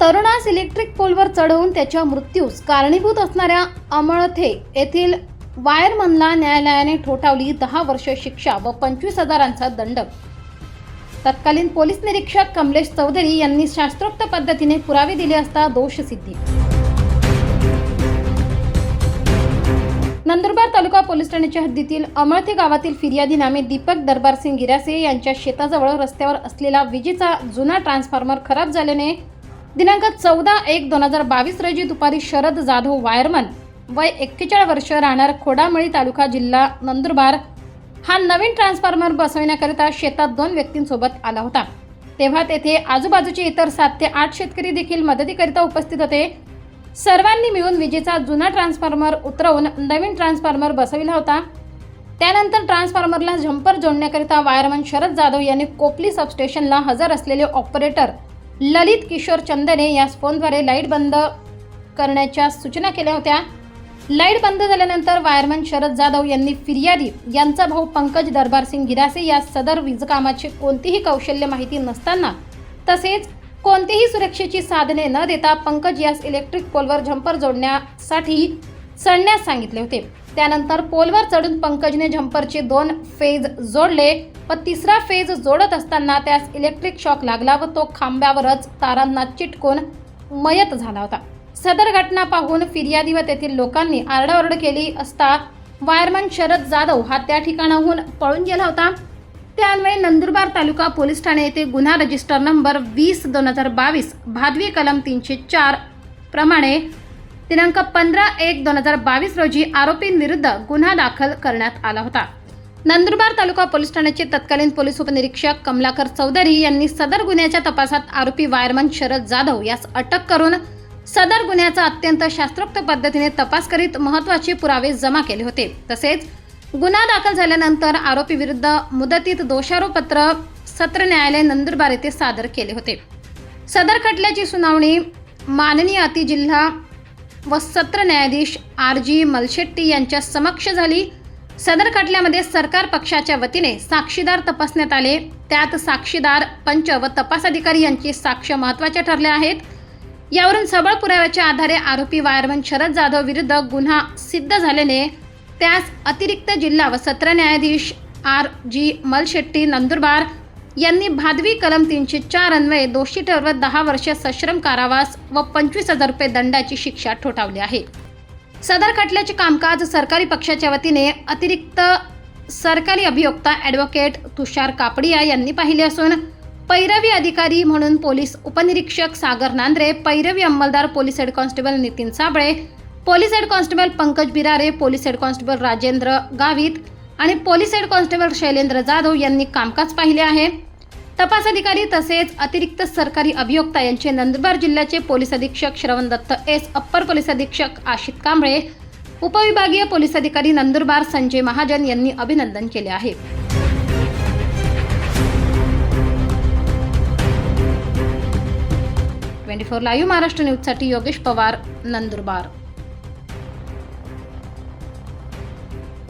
तरुणास electric पोलवर चढवून त्याच्या मृत्यूस कारणीभूत असणाऱ्या अमळथे येथील वायरमनला न्यायालयाने ठोठावली दहा वर्ष शिक्षा व पंचवीस हजारांचा दंड. तत्कालीन पोलीस निरीक्षक कमलेश चौधरी यांनी शास्त्रोक्त पद्धतीने पुरावे दिले असता दोषसिद्धी नंदुरबार तालुका पोलीस ठाण्याच्या हद्दीतील अमळथे गावातील फिर्यादी नामे दीपक दरबारसिंग गिरासे यांच्या शेताजवळ रस्त्यावर असलेला विजेचा जुना ट्रान्सफॉर्मर खराब झाल्याने दिनांक चौदा एक दोन हजार बावीस रोजी दुपारी शरद जाधव वायरमन वय एक्केचाळीस वर्ष राहणार खोडामळी तालुका जिल्हा नंदुरबार. हा नवीन ट्रान्सफॉर्मर बसविण्याकरिता शेतात दोन व्यक्तींसोबत आला होता. तेव्हा तेथे आजूबाजूचे इतर सात ते आठ शेतकरी देखील मदतीकरिता उपस्थित होते. सर्वांनी मिळून विजेचा जुना ट्रान्सफॉर्मर उतरवून नवीन ट्रान्सफॉर्मर बसविला होता. त्यानंतर ट्रान्सफॉर्मरला झंपर जोडण्याकरिता वायरमन शरद जाधव यांनी कोपली सबस्टेशनला हजर असलेले ऑपरेटर ललित किशोर चंदने या फोनद्वारे लाइट बंद करण्याच्या सूचना केल्या होत्या. लाइट बंद झाल्यानंतर वायरमन शरद जाधव यांनी फिर्यादी यांचा भाऊ पंकज दरबारसिंग गिरासे या सदर वीजकामाची कोणतीही कौशल्य माहिती नसताना तसेच कोणतीही सुरक्षेची साधने न देता पंकज यास इलेक्ट्रिक पोलवर झंपर जोडण्यासाठी चढण्यास सांगितले होते. त्यानंतर पोलवर चढून पंकजने झंपरचे दोन फेज जोडले. व तिसरा फेज जोडत असताना त्यास इलेक्ट्रिक शॉक लागला व तो खांब्यावरच तारांना चिटकून मयत झाला होता. सदर घटना पाहून फिर्यादी व तेथील लोकांनी आरडाओरड केली असता वायरमन शरद जाधव हा त्या ठिकाणाहून पळून गेला होता. त्यान्वये नंदुरबार तालुका पोलीस ठाणे येथे गुन्हा रजिस्टर नंबर वीस दोन हजार बावीस भादवी कलम तीनशे चार प्रमाणे दिनांक पंधरा एक दोन हजार बावीस रोजी आरोपींविरुद्ध गुन्हा दाखल करण्यात आला होता. नंदुरबार तालुका पोलीस ठाण्याचे तत्कालीन पोलीस उपनिरीक्षक कमलाकर चौधरी यांनी सदर गुन्ह्याच्या तपासात आरोपी वायरमन शरद जाधव यास अटक करून सदर गुन्ह्याचा अत्यंत शास्त्रोक्त पद्धतीने तपास करीत महत्त्वाचे पुरावे जमा केले होते. तसेच गुन्हा दाखल झाल्यानंतर आरोपी विरुद्ध मुदतीत दोषारोपत्र सत्र न्यायालय नंदुरबार येथे सादर केले होते. सदर खटल्याची सुनावणी माननीय अतिजिल्हा व सत्र न्यायाधीश आर जी मलशेट्टी यांच्या समक्ष झाली. सदर खटल्यामध्ये सरकार पक्षाच्या वतीने साक्षीदार तपासण्यात आले. त्यात साक्षीदार पंच व तपास अधिकारी यांची साक्ष महत्त्वाच्या ठरल्या आहेत. यावरून सबळ पुराव्याच्या आधारे आरोपी वायरमन शरद जाधव विरुद्ध गुन्हा सिद्ध झाल्याने त्यास अतिरिक्त जिल्हा व सत्र न्यायाधीश आर जी मलशेट्टी नंदुरबार यांनी भादवी कलम तीनशे चार अन्वये दोषी ठरवत दहा वर्ष सश्रम कारावास व पंचवीस हजार रुपये दंडाची शिक्षा ठोठावली आहे. सदर खटल्याचे कामकाज सरकारी पक्षाच्या वतीने अतिरिक्त सरकारी अभियोक्ता ॲडव्होकेट तुषार कापडिया यांनी पाहिले असून पैरवी अधिकारी म्हणून पोलीस उपनिरीक्षक सागर नांद्रे पैरवी अंमलदार police head constable Nitin Sable police head constable Pankaj Birare police head constable Rajendra Gavit आणि police head constable Shailendra Jadhav यांनी कामकाज पाहिले आहे. तपास अधिकारी तसेच अतिरिक्त सरकारी अभियोक्ता यांचे नंदुरबार जिल्ह्याचे पोलीस अधीक्षक श्रवण दत्त एस. अप्पर पोलीस अधीक्षक आशित कांबळे उपविभागीय पोलीस अधिकारी नंदुरबार संजय महाजन यांनी अभिनंदन केले आहे. ट्वेंटी फोर लाईव्ह महाराष्ट्र न्यूजसाठी योगेश पवार नंदुरबार.